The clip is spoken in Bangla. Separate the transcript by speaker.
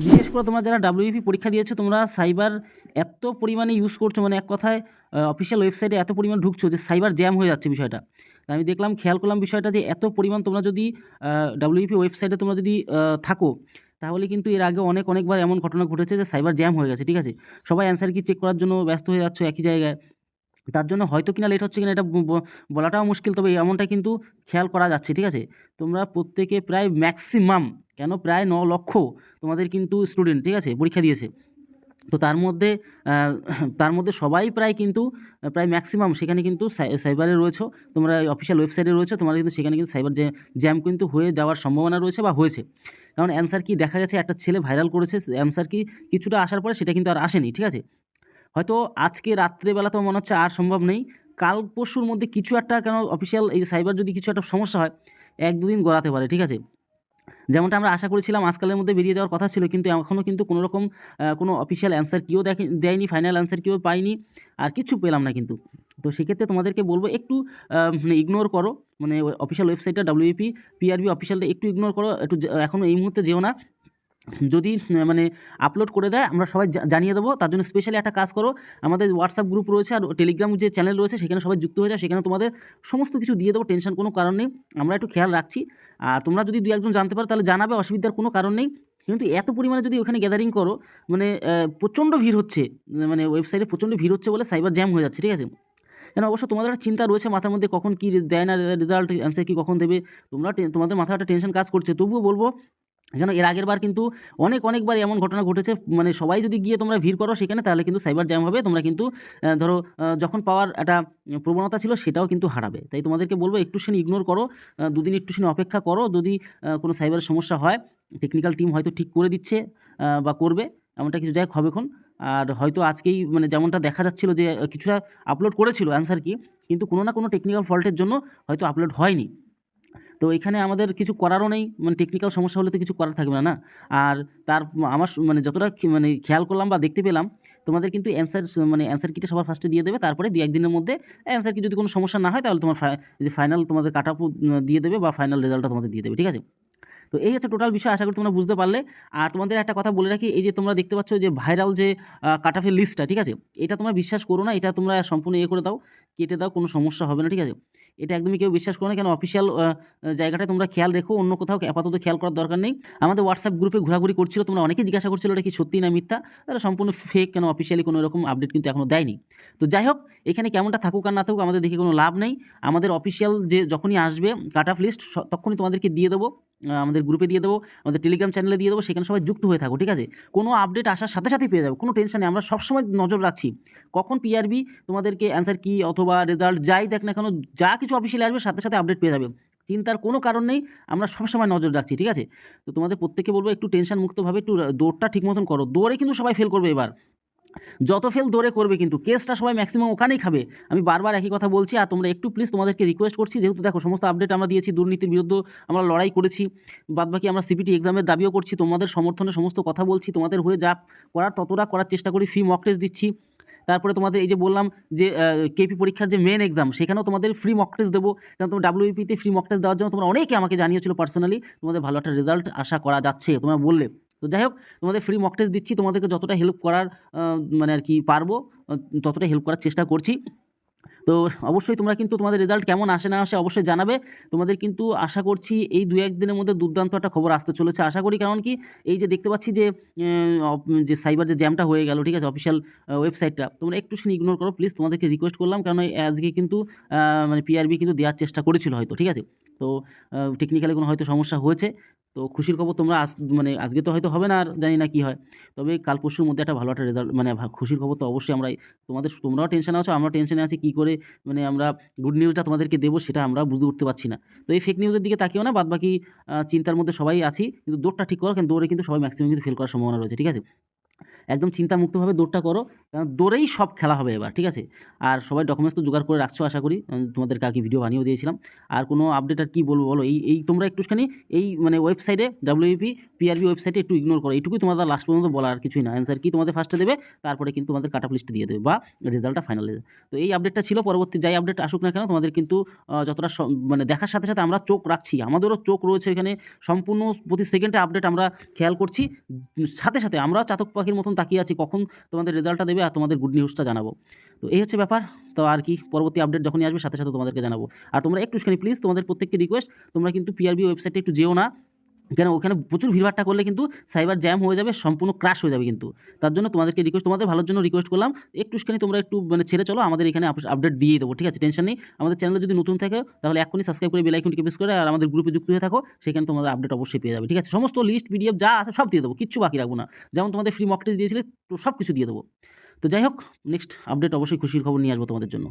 Speaker 1: বিশেষ করে তোমরা যারা ডাব্লিউপি পরীক্ষা দিয়েছ, তোমরা সাইবার এত পরিমাণে ইউজ করছ মানে এক কথায় অফিসিয়াল ওয়েবসাইটে এত পরিমাণ ঢুকছো যে সাইবার জ্যাম হয়ে যাচ্ছে বিষয়টা। আমি দেখলাম, খেয়াল করলাম বিষয়টা যে এত পরিমাণ তোমরা যদি ডাব্লিউপি ওয়েবসাইটে তোমরা যদি থাকো, তাহলে কিন্তু এর আগে অনেক, অনেকবার এমন ঘটনা ঘটেছে যে সাইবার জ্যাম হয়ে গেছে, ঠিক আছে? সবাই অ্যান্সার কি চেক করার জন্য ব্যস্ত হয়ে যাচ্ছে একই জায়গায়? তার জন্য হয়তো কিনা লেট হচ্ছে কিনা এটা বলাটাও মুশকিল, তবে এমনটা কিন্তু খেয়াল করা যাচ্ছে, ঠিক আছে? তোমরা প্রত্যেকে প্রায় ম্যাক্সিমাম কেন? প্রায় ন লক্ষ তোমাদের কিন্তু স্টুডেন্ট ঠিক আছে? পরীক্ষা দিয়েছে। তো তার মধ্যে তার মধ্যে সবাই প্রায় কিন্তু, প্রায় ম্যাক্সিমাম সেখানে কিন্তু সাই- সাইবারে রয়েছে। তোমরা অফিসিয়াল ওয়েবসাইটে রয়েছে তোমরা কিন্তু সেখানে কিন্তু সাইবার জ্যাম কিন্তু হয়ে যাওয়ার সম্ভাবনা রয়েছে বা হয়েছে। কারণ অ্যান্সার কি দেখা গেছে, একটা ছেলে ভাইরাল করেছে অ্যান্সার কি কিছুটা আসার পরে সেটা কিন্তু আর আসেনি, ঠিক আছে? হয়তো আজকে রাত্রেবেলা তো মনে হচ্ছে আর সম্ভব নেই। কাল পরশুর মধ্যে কিছু একটা কেন অফিসিয়াল এই সাইবার যদি কিছু একটা সমস্যা হয়, এক দুদিন গড়াতে পারে, ঠিক আছে? যেমনটা আমরা আশা করেছিলাম আজকালের মধ্যে বেরিয়ে যাওয়ার কথা ছিল, কিন্তু এখনও কিন্তু কোনো রকম কোনো অফিসিয়াল অ্যান্সার কেউ দেখে, দেয়নি ফাইনাল অ্যান্সার কেউ পাইনি আর কিছু পেলাম না কিন্তু। তো সেক্ষেত্রে তোমাদেরকে বলব একটু মানে ইগনোর করো মানে অফিসিয়াল ওয়েবসাইটটা ডাব্লিউপি পিআরবি অফিসিয়ালটা একটু ইগনোর করো, একটু এখনও এই মুহূর্তে যেও না। যদি মানে আপলোড করে দেয়, আমরা সবাই জানিয়ে দেবো। তার জন্য স্পেশালি একটা কাজ করো, আমাদের হোয়াটসঅ্যাপ গ্রুপ রয়েছে আর টেলিগ্রাম যে চ্যানেল রয়েছে, সেখানে সবাই যুক্ত হয়ে যায় সেখানে তোমাদের সমস্ত কিছু দিয়ে দেবো টেনশন কোনো কারণ নেই। আমরা একটু খেয়াল রাখছি। আর তোমরা যদি দু একজন জানতে পারো, তাহলে জানাবে, অসুবিধার কোনো কারণ নেই। কিন্তু এত পরিমাণে যদি ওখানে গ্যাদারিং করো মানে প্রচণ্ড ভিড় হচ্ছে মানে ওয়েবসাইটে প্রচণ্ড ভিড় হচ্ছে বলে সাইবার জ্যাম হয়ে যাচ্ছে, ঠিক আছে? কেন, অবশ্য তোমাদের একটা চিন্তা রয়েছে মাথার মধ্যে, কখন কী দেয় না রেজাল্ট অ্যান্সার কী কখন দেবে? তোমরা তোমাদের মাথায় একটা টেনশন কাজ করছে। তবুও বলব কেন এর আগের বার কিন্তু অনেক অনেকবার এমন ঘটনা ঘটেছে মানে সবাই যদি গিয়ে তোমরা ভিড় করো সেখানে, তাহলে কিন্তু সাইবার জ্যাম হবে, তোমরা কিন্তু ধরো যখন পাওয়ার একটা প্রবণতা ছিল সেটাও কিন্তু হারাবে। তাই তোমাদেরকে বলব একটু সেন ইগনোর করো দুদিন একটু সেন অপেক্ষা করো, যদি কোনো সাইবারের সমস্যা হয় টেকনিক্যাল টিম হয়তো ঠিক করে দিচ্ছে বা করবে, এমনটা কিছু যাই হবেক্ষণ আর হয়তো আজকেই মানে যেমনটা দেখা যাচ্ছিল যে, কিছুটা আপলোড করেছিল অ্যান্সার কি, কিন্তু কোনো না কোনো টেকনিক্যাল ফল্টের জন্য হয়তো আপলোড হয়নি। তো এখানে আমাদের কিছু করারও নেই মানে টেকনিক্যাল সমস্যা হলে তো কিছু করার থাকবে না না? আর তার আমার মানে যতটা মানে খেয়াল করলাম বা দেখতে পেলাম, তোমাদের কিন্তু অ্যান্সার মানে অ্যান্সার কিটা সবার ফার্স্টে দিয়ে দেবে, তারপরে দু একদিনের মধ্যে অ্যান্সার কি যদি কোনো সমস্যা না হয়, তাহলে তোমার যে ফাইনাল তোমাদের কাট দিয়ে দেবে বা ফাইনাল রেজাল্টটা তোমাদের দিয়ে দেবে, ঠিক আছে? তো এই হচ্ছে টোটাল বিষয়, আশা করি তোমরা বুঝতে পারলে। আর তোমাদের একটা কথা বলে রাখি, এই যে তোমরা দেখতে পাচ্ছ যে ভাইরাল যে কাট লিস্টটা ঠিক আছে? এটা তোমরা বিশ্বাস করো না, এটা তোমরা সম্পূর্ণ ইয়ে করে দাও, কেটে দাও, কোনো সমস্যা হবে না, ঠিক আছে? এটা একদমই কেউ বিশ্বাস করো না। কেন অফিসিয়াল জায়গাটা তোমরা খেয়াল রেখো, অন্য কোথাও আপাতত খেয়াল করার দরকার নেই। আমাদের হোয়াটসঅ্যাপ গ্রুপে ঘোরাঘুরি করছিল, তোমরা অনেকেই জিজ্ঞাসা করছিল এটা কি সত্যি না মিথ্যা? তারা সম্পূর্ণ ফেক কেন অফিসিয়ালি কোনো রকম আপডেট কিন্তু এখনও দেয়নি। তো যাই হোক, এখানে কেমনটা থাকুক আর না থাকুক, আমাদের দেখে কোনো লাভ নেই। আমাদের অফিসিয়াল যে যখনই আসবে কাট অফ লিস্ট তখনই তোমাদেরকে দিয়ে দেবো। আমাদের গ্রুপে দিয়ে দেবো, আমাদের টেলিগ্রাম চ্যানেলে দিয়ে দেবো, সেখানে সবাই যুক্ত হয়ে থাকো, ঠিক আছে? কোনো আপডেট আসার সাথে সাথেই পেয়ে যাবে, কোনো টেনশন নেই, আমরা সবসময় নজর রাখছি। কখন পিআরবি তোমাদেরকে অ্যান্সার কী, অথবা রেজাল্ট যাই দেখ না কেন, যা কিছু অফিসিয়ালি আসবে, সাথে সাথে আপডেট পেয়ে যাবে। চিন্তার কোনো কারণ নেই, আমরা সবসময় নজর রাখছি, ঠিক আছে? তো তোমাদের প্রত্যেকে বলব, একটু টেনশন মুক্তভাবে, একটু দৌড়টা ঠিক মতন করো। দৌড়ে কিন্তু সবাই ফেল করবে এবার। যত ফেল দৌড়ে করবে কিন্তু। কেসটা সবাই ম্যাক্সিমাম ওখানেই খাবে। আমি বারবার একই কথা বলছি, আর তোমরা একটু প্লিজ তোমাদেরকে রিকোয়েস্ট করছি, যেহেতু দেখো সমস্ত আপডেট আমরা দিয়েছি, দুর্নীতির বিরুদ্ধে আমরা লড়াই করেছি, বাদবাকি আমরা সিপিটি এক্সামের দাবিও করছি, তোমাদের সমর্থনে সমস্ত কথা বলছি, তোমাদের হয়ে যা করার ততটা করার চেষ্টা করি ফ্রি মক টেস্ট দিচ্ছি। তারপরে তোমাদের এই যে বললাম যে কেপি পরীক্ষার যে মেন এক্সাম সেখানেও তোমাদের ফ্রি মক টেস্ট দেবো। কারণ তোমার ডাব্লিউপিতে ফ্রি মক টেস্ট দেওয়ার জন্য তোমরা অনেকে আমাকে জানিয়েছিল পার্সোনালি তোমাদের ভালো একটা রেজাল্ট আশা করা যাচ্ছে, তোমরা বললে। তো যাই হোক, তোমাদের ফ্রি মক টেস্ট দিচ্ছি, তোমাদেরকে যতটা হেল্প করার মানে আর কি পারব ততটা হেল্প করার চেষ্টা করছি। তো অবশ্যই তোমরা কিন্তু তোমাদের রেজাল্ট কেমন আসে না আসে অবশ্যই জানাবে। তোমাদের কিন্তু আশা করছি এই দু একদিনের মধ্যে দুর্দান্ত একটা খবর আসতে চলেছে। আশা করি কারণ কি, এই যে দেখতে পাচ্ছি যে যে সাইবার যে জ্যামটা হয়ে গেল, ঠিক আছে অফিসিয়াল ওয়েবসাইটটা তোমরা একটু শুনে ইগনোর করো প্লিজ তোমাদেরকে রিকোয়েস্ট করলাম। কারণ আজকে কিন্তু মানে পিআরবি কিন্তু দেওয়ার চেষ্টা করেছিল হয়তো, ঠিক আছে? তো টেকনিক্যালি কোনো হয়তো সমস্যা হয়েছে। তো খুশির খবর তোমরা আজ মানে আজকে তো হয়তো হবে না আর জানি না কি হয়। তবে কাল পরশুর মধ্যে একটা ভালো একটা রেজাল্ট মানে খুশির খবর তো অবশ্যই আমরা তোমাদের তোমরাও টেনশনে আছো আমরা টেনশনে আছি কী করে মানে আমরা গুড নিউজটা তোমাদেরকে দেবো সেটা আমরা বুঝতে উঠতে পারছি না। তো এই ফেক নিউজের দিকে তাকিও না বাদ বাকি চিন্তার মধ্যে সবাই আছি, কিন্তু দৌড়টা ঠিক করো, কিন্তু দৌড়ে কিন্তু সবাই ম্যাক্সিমাম কিন্তু ফেল করার সম্ভাবনা রয়েছে, ঠিক আছে? একদম চিন্তামুক্তভাবে দৌড়টা করো। কারণ দৌড়েই সব খেলা হবে এবার, ঠিক আছে? আর সবাই ডকুমেন্টস তো জোগাড় করে রাখছো আশা করি। তোমাদের আগে ভিডিও বানিয়েও দিয়েছিলাম। আর কোনো আপডেট আর কী বলব বলো? এই এই তোমরা একটুখানি এই মানে ওয়েবসাইটে ডাব্লিউপি পিআরবি ওয়েবসাইটে একটু ইগনোর করো। এইটুকুই তোমাদের লাস্ট পর্যন্ত বলার আর কিছুই না। অ্যান্সার কি তোমাদের ফার্স্টে দেবে, তারপরে কিন্তু তোমাদের কাট লিস্টে দিয়ে দেবে বা রেজাল্টটা ফাইনাল তো এই আপডেটটা ছিল, পরবর্তী যাই আপডেট আসুক না কেন, তোমাদের কিন্তু যতটা মানে দেখার সাথে সাথে আমরা চোখ রাখছি। আমাদেরও চোখ রয়েছে এখানে। সম্পূর্ণ প্রতি সেকেন্ডে আপডেট আমরা খেয়াল করছি। সাথে সাথে আমরা চাতক পাখির মতন তাকিয়ে আছি, কখন তোমাদের রেজাল্টটা দেবে আর তোমাদের গুড নিউজটা জানাব। তো এই হচ্ছে ব্যাপার, তো আর কি পরবর্তী আপডেট যখনই আসবে সাথে সাথে তোমাদেরকে জানাব। আর তোমরা একটুখানি প্লিজ তোমাদের প্রত্যেককে রিকোয়েস্ট তোমরা কিন্তু পিআরবি ওয়েবসাইটে একটু যেও না। কেন? ওখানে প্রচুর ভিড়ভাট্টা করলে কিন্তু সাইবার জ্যাম হয়ে যাবে, সম্পূর্ণ ক্রাশ হয়ে যাবে কিন্তু। তার জন্য তোমাদেরকে রিকোয়েস্ট তোমাদের ভালোর জন্য রিকোয়েস্ট করলাম, একটুখানি তোমরা একটু মানে ছেড়ে চলো, আমাদের এখানে আপডেট দিয়ে দেবো, ঠিক আছে? টেনশন নেই। আমাদের চ্যানেলে যদি নতুন থাকে, তাহলে এখনই সাবস্ক্রাইব করে বেল আইকনটিকে প্রেস করে, আর আমাদের গ্রুপে যুক্ত হয়ে থাকো, সেখানে তোমাদের আপডেট অবশ্যই পেয়ে যাবে, ঠিক আছে? সমস্ত লিস্ট পিডিএফ যা আছে, সব দিয়ে দেবো, কিচ্ছু বাকি রাখব না। যেমন তোমাদের ফ্রি মক টেস্ট দিয়েছিলে, তো সব কিছু দিয়ে দেবো। তো যাই হোক নেক্সট আপডেট অবশ্যই খুশির খবর নিয়ে আসব তোমাদের জন্য।